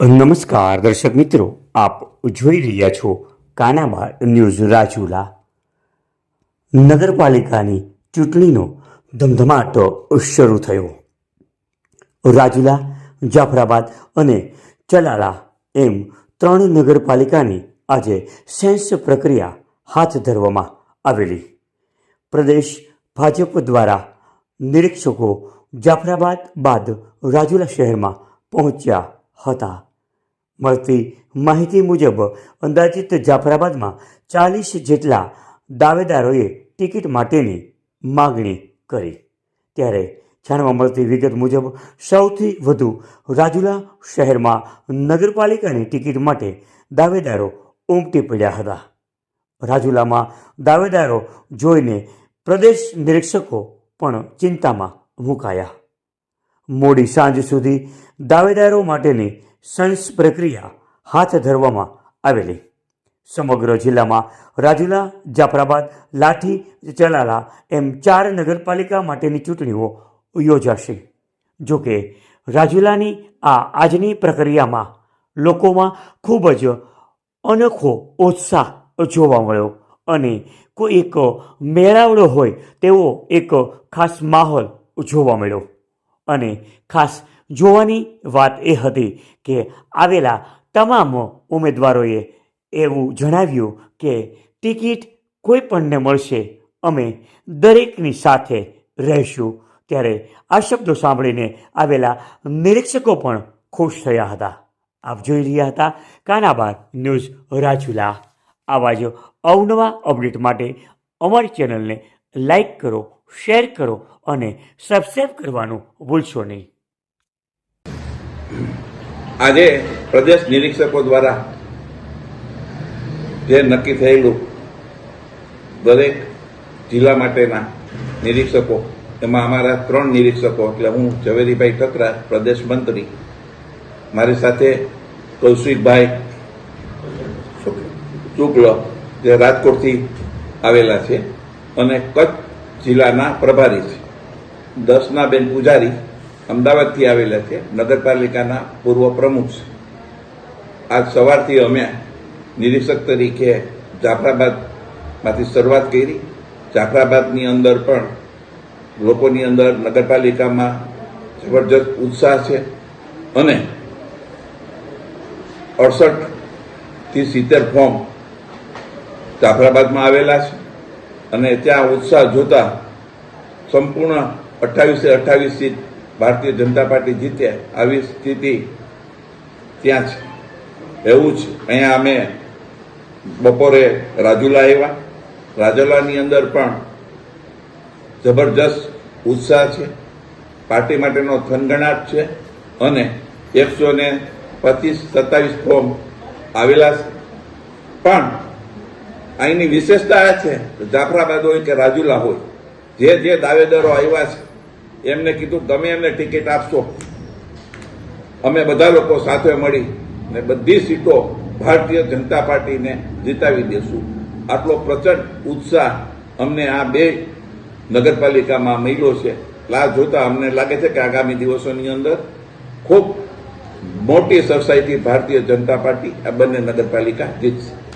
નમસ્કાર દર્શક મિત્રો, આપ જોઈ રહ્યા છો કાનાબાર ન્યૂઝ રાજુલા. નગરપાલિકાની ચૂંટણીનો ધમધમાટ શરૂ થયો. રાજુલા, જાફરાબાદ અને ચલાળા એમ ત્રણ નગરપાલિકાની આજે સેન્સ પ્રક્રિયા હાથ ધરવામાં આવેલી. પ્રદેશ ભાજપ દ્વારા નિરીક્ષકો જાફરાબાદ બાદ રાજુલા શહેરમાં પહોંચ્યા હતા. મળતી માહિતી મુજબ, અંદાજિત જાફરાબાદમાં ચાલીસ જેટલા દાવેદારોએ ટિકિટ માટેની માગણી કરી. ત્યારે જાણવા મળતી વિગત મુજબ, સૌથી વધુ રાજુલા શહેરમાં નગરપાલિકાની ટિકિટ માટે દાવેદારો ઉમટી પડ્યા હતા. રાજુલામાં દાવેદારો જોઈને પ્રદેશ નિરીક્ષકો પણ ચિંતામાં મુકાયા. મોડી સાંજ સુધી દાવેદારો માટેની સન્સ પ્રક્રિયા હાથ ધરવામાં આવેલી. સમગ્ર જિલ્લામાં રાજુલા, જાફરાબાદ, લાઠી ચલાલા એમ ચાર નગરપાલિકા માટેની ચૂંટણીઓ યોજાશે. જોકે રાજુલાની આ આજની પ્રક્રિયામાં લોકોમાં ખૂબ જ અનોખો ઉત્સાહ જોવા મળ્યો અને કોઈ એક મેળાવડો હોય તેવો એક ખાસ માહોલ જોવા મળ્યો. અને ખાસ જોવાની વાત એ હતી કે આવેલા તમામ ઉમેદવારોએ એવું જણાવ્યું કે ટિકિટ કોઈ પણને મળશે, અમે દરેકની સાથે રહીશું. ત્યારે આ શબ્દો સાંભળીને આવેલા નિરીક્ષકો પણ ખુશ થયા હતા. આપ જોઈ રહ્યા હતા કાનાબાર ન્યૂઝ રાજુલા. આવા જ અવનવા અપડેટ માટે અમારી ચેનલને લાઈક કરો, શેર કરો અને સબસ્ક્રાઈબ કરવાનું ભૂલશો નહીં. આજે પ્રદેશ નિરીક્ષકો દ્વારા જે નક્કી થયેલું દરેક જિલ્લા માટેના નિરીક્ષકો, એમાં અમારા ત્રણ નિરીક્ષકો, એટલે હું ઝવેરીભાઈ ઠકરા પ્રદેશ મંત્રી, મારી સાથે કૌશિકભાઈ શુક્લ, જે રાજકોટથી આવેલા છે, અને કચ્છ જિલ્લાના પ્રભારી છે. દર્શનાબેન પૂજારી અમદાવાદથી આવેલા છે. નગરપાલિકાના પૂર્વ પ્રમુખ છે. આજ સવારથી અમે નિરીક્ષક તરીકે જાફરાબાદમાંથી શરૂઆત કરી. જાફરાબાદની અંદર પણ લોકોની અંદર નગરપાલિકામાં જબરજસ્ત ઉત્સાહ છે અને અડસઠથી સિત્તેર ફોર્મ જાફરાબાદમાં આવેલા છે અને ત્યાં ઉત્સાહ જોતા સંપૂર્ણ અઠ્ઠાવીસે અઠ્ઠાવીસ સીટ ભારતીય જનતા પાર્ટી જીતે આવી સ્થિતિ ત્યાં છે. એવું જ અહીંયા અમે બપોરે રાજુલા આવ્યા. રાજુલાની અંદર પણ જબરજસ્ત ઉત્સાહ છે. પાર્ટી માટેનો થનગણાટ છે અને એકસો ને પચીસ સત્તાવીસ ફોર્મ આવેલા છે. પણ અહીંની વિશેષતા એ છે જાફરાબાદ હોય કે રાજુલા હોય, જે જે દાવેદારો આવ્યા છે એમને કીધું, તમે એમને ટિકિટ આપશો. અમે બધા લોકો સાથે મળી ને બધી સીટો ભારતીય જનતા પાર્ટીને જીતાવી દેશું. આટલો પ્રચંડ ઉત્સાહ અમને આ બે નગરપાલિકામાં મળ્યો છે. આ જોતા અમને લાગે છે કે આગામી દિવસોની અંદર ખૂબ મોટી સોસાયટી ભારતીય જનતા પાર્ટી આ બંને નગરપાલિકા જીતશે.